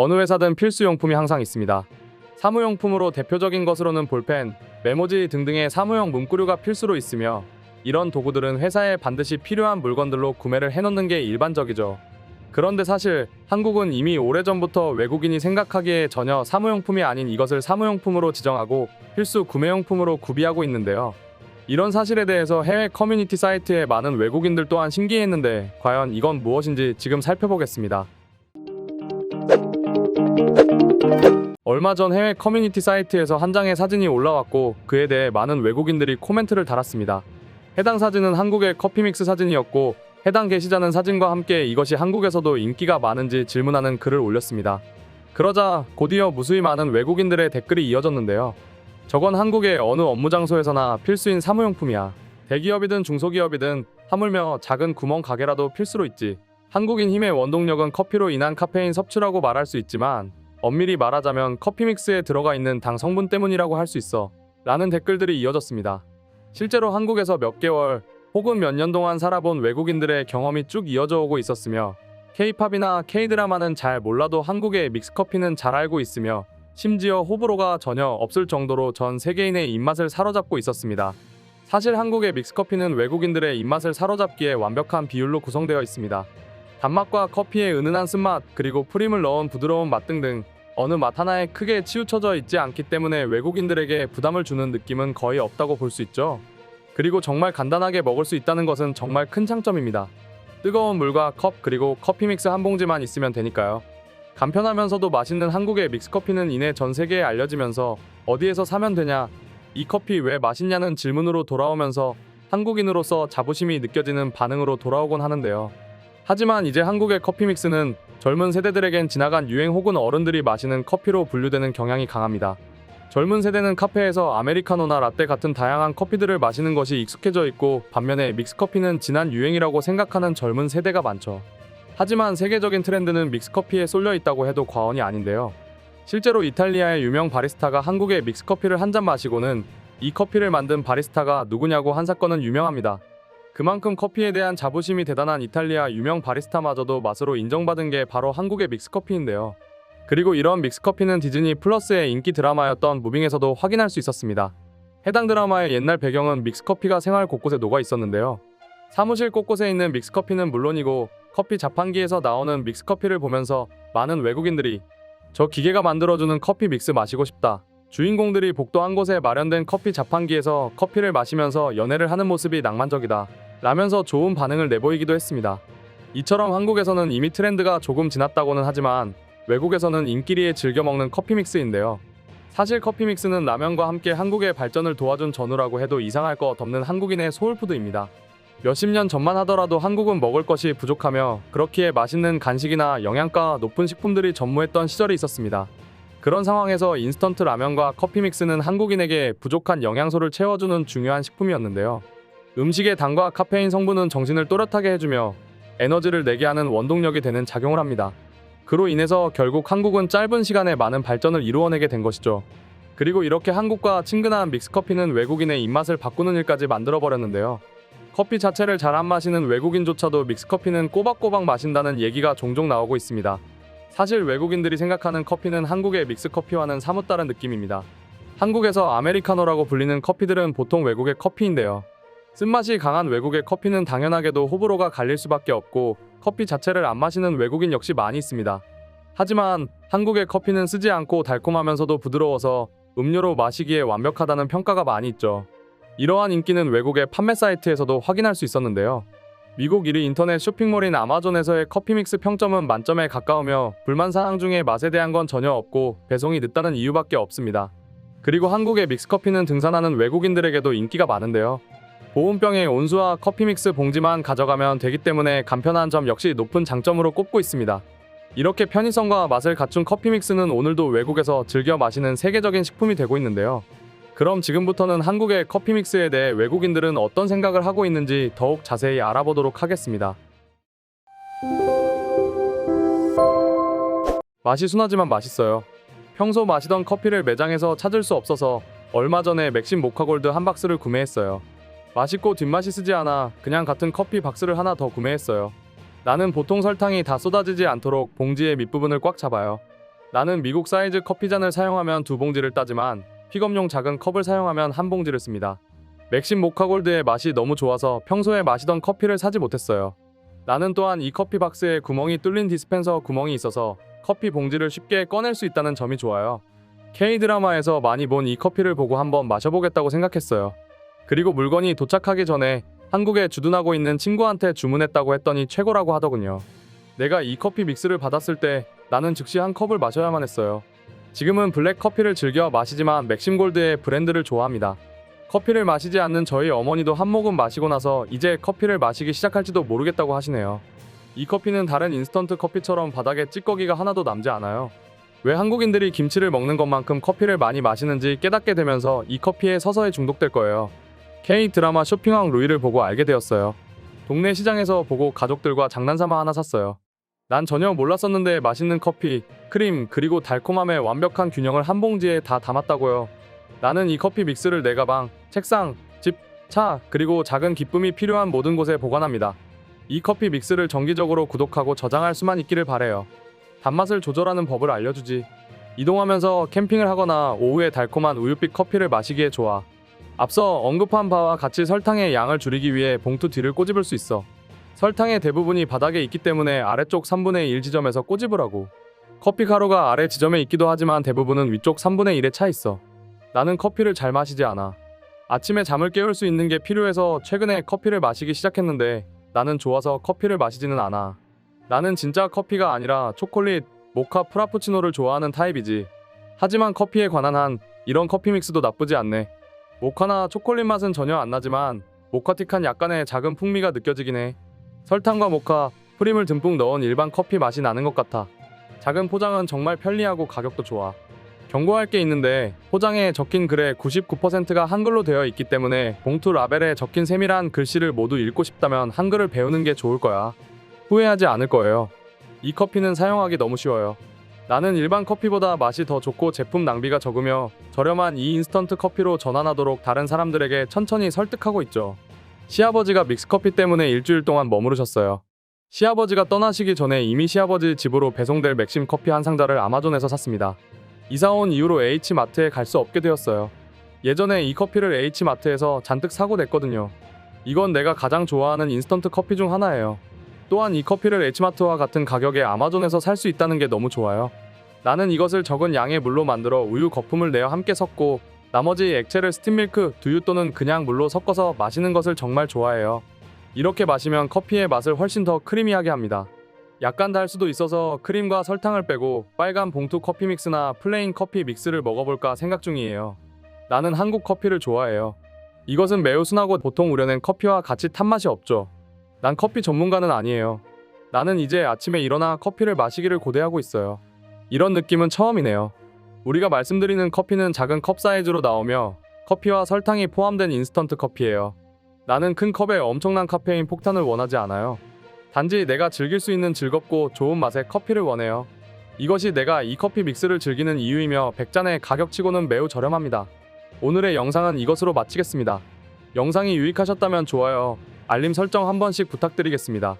어느 회사든 필수 용품이 항상 있습니다. 사무용품으로 대표적인 것으로는 볼펜, 메모지 등등의 사무용 문구류가 필수로 있으며 이런 도구들은 회사에 반드시 필요한 물건들로 구매를 해놓는 게 일반적이죠. 그런데 사실 한국은 이미 오래전부터 외국인이 생각하기에 전혀 사무용품이 아닌 이것을 사무용품으로 지정하고 필수 구매용품으로 구비하고 있는데요. 이런 사실에 대해서 해외 커뮤니티 사이트에 많은 외국인들 또한 신기했는데 과연 이건 무엇인지 지금 살펴보겠습니다. 얼마 전 해외 커뮤니티 사이트에서 한 장의 사진이 올라왔고 그에 대해 많은 외국인들이 코멘트를 달았습니다. 해당 사진은 한국의 커피믹스 사진이었고 해당 게시자는 사진과 함께 이것이 한국에서도 인기가 많은지 질문하는 글을 올렸습니다. 그러자 곧이어 무수히 많은 외국인들의 댓글이 이어졌는데요. 저건 한국의 어느 업무 장소에서나 필수인 사무용품이야. 대기업이든 중소기업이든 하물며 작은 구멍 가게라도 필수로 있지. 한국인 힘의 원동력은 커피로 인한 카페인 섭취라고 말할 수 있지만 엄밀히 말하자면 커피 믹스에 들어가 있는 당 성분 때문이라고 할 수 있어. 라는 댓글들이 이어졌습니다. 실제로 한국에서 몇 개월 혹은 몇 년 동안 살아본 외국인들의 경험이 쭉 이어져 오고 있었으며 K-팝이나 K-드라마는 잘 몰라도 한국의 믹스커피는 잘 알고 있으며 심지어 호불호가 전혀 없을 정도로 전 세계인의 입맛을 사로잡고 있었습니다. 사실 한국의 믹스커피는 외국인들의 입맛을 사로잡기에 완벽한 비율로 구성되어 있습니다. 단맛과 커피의 은은한 쓴맛 그리고 프림을 넣은 부드러운 맛 등등 어느 맛 하나에 크게 치우쳐져 있지 않기 때문에 외국인들에게 부담을 주는 느낌은 거의 없다고 볼 수 있죠. 그리고 정말 간단하게 먹을 수 있다는 것은 정말 큰 장점입니다. 뜨거운 물과 컵 그리고 커피 믹스 한 봉지만 있으면 되니까요. 간편하면서도 맛있는 한국의 믹스커피는 이내 전 세계에 알려지면서 어디에서 사면 되냐, 이 커피 왜 맛있냐는 질문으로 돌아오면서 한국인으로서 자부심이 느껴지는 반응으로 돌아오곤 하는데요. 하지만 이제 한국의 커피 믹스는 젊은 세대들에겐 지나간 유행 혹은 어른들이 마시는 커피로 분류되는 경향이 강합니다. 젊은 세대는 카페에서 아메리카노나 라떼 같은 다양한 커피들을 마시는 것이 익숙해져 있고 반면에 믹스커피는 지난 유행이라고 생각하는 젊은 세대가 많죠. 하지만 세계적인 트렌드는 믹스커피에 쏠려 있다고 해도 과언이 아닌데요. 실제로 이탈리아의 유명 바리스타가 한국의 믹스커피를 한 잔 마시고는 이 커피를 만든 바리스타가 누구냐고 한 사건은 유명합니다. 그만큼 커피에 대한 자부심이 대단한 이탈리아 유명 바리스타마저도 맛으로 인정받은 게 바로 한국의 믹스커피인데요. 그리고 이런 믹스커피는 디즈니 플러스의 인기 드라마였던 무빙에서도 확인할 수 있었습니다. 해당 드라마의 옛날 배경은 믹스커피가 생활 곳곳에 녹아 있었는데요. 사무실 곳곳에 있는 믹스커피는 물론이고 커피 자판기에서 나오는 믹스커피를 보면서 많은 외국인들이 저 기계가 만들어주는 커피 믹스 마시고 싶다. 주인공들이 복도 한 곳에 마련된 커피 자판기에서 커피를 마시면서 연애를 하는 모습이 낭만적이다. 라면서 좋은 반응을 내보이기도 했습니다. 이처럼 한국에서는 이미 트렌드가 조금 지났다고는 하지만 외국에서는 인기리에 즐겨 먹는 커피 믹스인데요. 사실 커피 믹스는 라면과 함께 한국의 발전을 도와준 전후라고 해도 이상할 것 없는 한국인의 소울푸드입니다. 몇십 년 전만 하더라도 한국은 먹을 것이 부족하며 그렇기에 맛있는 간식이나 영양가 높은 식품들이 전무했던 시절이 있었습니다. 그런 상황에서 인스턴트 라면과 커피 믹스는 한국인에게 부족한 영양소를 채워주는 중요한 식품이었는데요. 음식의 당과 카페인 성분은 정신을 또렷하게 해주며 에너지를 내게 하는 원동력이 되는 작용을 합니다. 그로 인해서 결국 한국은 짧은 시간에 많은 발전을 이루어내게 된 것이죠. 그리고 이렇게 한국과 친근한 믹스커피는 외국인의 입맛을 바꾸는 일까지 만들어버렸는데요. 커피 자체를 잘 안 마시는 외국인조차도 믹스커피는 꼬박꼬박 마신다는 얘기가 종종 나오고 있습니다. 사실 외국인들이 생각하는 커피는 한국의 믹스커피와는 사뭇 다른 느낌입니다. 한국에서 아메리카노라고 불리는 커피들은 보통 외국의 커피인데요. 쓴맛이 강한 외국의 커피는 당연하게도 호불호가 갈릴 수밖에 없고 커피 자체를 안 마시는 외국인 역시 많이 있습니다. 하지만 한국의 커피는 쓰지 않고 달콤하면서도 부드러워서 음료로 마시기에 완벽하다는 평가가 많이 있죠. 이러한 인기는 외국의 판매 사이트에서도 확인할 수 있었는데요. 미국 1위 인터넷 쇼핑몰인 아마존에서의 커피 믹스 평점은 만점에 가까우며 불만 사항 중에 맛에 대한 건 전혀 없고 배송이 늦다는 이유밖에 없습니다. 그리고 한국의 믹스커피는 등산하는 외국인들에게도 인기가 많은데요. 보온병에 온수와 커피 믹스 봉지만 가져가면 되기 때문에 간편한 점 역시 높은 장점으로 꼽고 있습니다. 이렇게 편의성과 맛을 갖춘 커피 믹스는 오늘도 외국에서 즐겨 마시는 세계적인 식품이 되고 있는데요. 그럼 지금부터는 한국의 커피 믹스에 대해 외국인들은 어떤 생각을 하고 있는지 더욱 자세히 알아보도록 하겠습니다. 맛이 순하지만 맛있어요. 평소 마시던 커피를 매장에서 찾을 수 없어서 얼마 전에 맥심 모카골드 한 박스를 구매했어요. 맛있고 뒷맛이 쓰지 않아 그냥 같은 커피 박스를 하나 더 구매했어요. 나는 보통 설탕이 다 쏟아지지 않도록 봉지의 밑부분을 꽉 잡아요. 나는 미국 사이즈 커피잔을 사용하면 두 봉지를 따지만 픽업용 작은 컵을 사용하면 한 봉지를 씁니다. 맥심 모카골드의 맛이 너무 좋아서 평소에 마시던 커피를 사지 못했어요. 나는 또한 이 커피 박스에 구멍이 뚫린 디스펜서 구멍이 있어서 커피 봉지를 쉽게 꺼낼 수 있다는 점이 좋아요. K-드라마에서 많이 본 이 커피를 보고 한번 마셔보겠다고 생각했어요. 그리고 물건이 도착하기 전에 한국에 주둔하고 있는 친구한테 주문했다고 했더니 최고라고 하더군요. 내가 이 커피 믹스를 받았을 때 나는 즉시 한 컵을 마셔야만 했어요. 지금은 블랙 커피를 즐겨 마시지만 맥심골드의 브랜드를 좋아합니다. 커피를 마시지 않는 저희 어머니도 한 모금 마시고 나서 이제 커피를 마시기 시작할지도 모르겠다고 하시네요. 이 커피는 다른 인스턴트 커피처럼 바닥에 찌꺼기가 하나도 남지 않아요. 왜 한국인들이 김치를 먹는 것만큼 커피를 많이 마시는지 깨닫게 되면서 이 커피에 서서히 중독될 거예요. K 드라마 쇼핑왕 루이를 보고 알게 되었어요. 동네 시장에서 보고 가족들과 장난삼아 하나 샀어요. 난 전혀 몰랐었는데 맛있는 커피, 크림, 그리고 달콤함의 완벽한 균형을 한 봉지에 다 담았다고요. 나는 이 커피 믹스를 내 가방, 책상, 집, 차, 그리고 작은 기쁨이 필요한 모든 곳에 보관합니다. 이 커피 믹스를 정기적으로 구독하고 저장할 수만 있기를 바래요. 단맛을 조절하는 법을 알려주지. 이동하면서 캠핑을 하거나 오후에 달콤한 우유빛 커피를 마시기에 좋아. 앞서 언급한 바와 같이 설탕의 양을 줄이기 위해 봉투 뒤를 꼬집을 수 있어. 설탕의 대부분이 바닥에 있기 때문에 아래쪽 3분의 1 지점에서 꼬집으라고. 커피 가루가 아래 지점에 있기도 하지만 대부분은 위쪽 3분의 1에 차 있어. 나는 커피를 잘 마시지 않아. 아침에 잠을 깨울 수 있는 게 필요해서 최근에 커피를 마시기 시작했는데 나는 좋아서 커피를 마시지는 않아. 나는 진짜 커피가 아니라 초콜릿, 모카 프라푸치노를 좋아하는 타입이지. 하지만 커피에 관한 한 이런 커피 믹스도 나쁘지 않네. 모카나 초콜릿 맛은 전혀 안 나지만 모카틱한 약간의 작은 풍미가 느껴지긴 해. 설탕과 모카, 프림을 듬뿍 넣은 일반 커피 맛이 나는 것 같아. 작은 포장은 정말 편리하고 가격도 좋아. 경고할 게 있는데 포장에 적힌 글의 99%가 한글로 되어 있기 때문에 봉투 라벨에 적힌 세밀한 글씨를 모두 읽고 싶다면 한글을 배우는 게 좋을 거야. 후회하지 않을 거예요. 이 커피는 사용하기 너무 쉬워요. 나는 일반 커피보다 맛이 더 좋고 제품 낭비가 적으며 저렴한 이 인스턴트 커피로 전환하도록 다른 사람들에게 천천히 설득하고 있죠. 시아버지가 믹스커피 때문에 일주일 동안 머무르셨어요. 시아버지가 떠나시기 전에 이미 시아버지 집으로 배송될 맥심 커피 한 상자를 아마존에서 샀습니다. 이사 온 이후로 H마트에 갈 수 없게 되었어요. 예전에 이 커피를 H마트에서 잔뜩 사고 냈거든요. 이건 내가 가장 좋아하는 인스턴트 커피 중 하나예요. 또한 이 커피를 H마트와 같은 가격에 아마존에서 살 수 있다는 게 너무 좋아요. 나는 이것을 적은 양의 물로 만들어 우유 거품을 내어 함께 섞고 나머지 액체를 스팀밀크, 두유 또는 그냥 물로 섞어서 마시는 것을 정말 좋아해요. 이렇게 마시면 커피의 맛을 훨씬 더 크리미하게 합니다. 약간 달 수도 있어서 크림과 설탕을 빼고 빨간 봉투 커피 믹스나 플레인 커피 믹스를 먹어볼까 생각 중이에요. 나는 한국 커피를 좋아해요. 이것은 매우 순하고 보통 우려낸 커피와 같이 탄 맛이 없죠. 난 커피 전문가는 아니에요. 나는 이제 아침에 일어나 커피를 마시기를 고대하고 있어요. 이런 느낌은 처음이네요. 우리가 말씀드리는 커피는 작은 컵 사이즈로 나오며 커피와 설탕이 포함된 인스턴트 커피예요. 나는 큰 컵에 엄청난 카페인 폭탄을 원하지 않아요. 단지 내가 즐길 수 있는 즐겁고 좋은 맛의 커피를 원해요. 이것이 내가 이 커피 믹스를 즐기는 이유이며 100잔의 가격치고는 매우 저렴합니다. 오늘의 영상은 이것으로 마치겠습니다. 영상이 유익하셨다면 좋아요, 알림 설정 한 번씩 부탁드리겠습니다.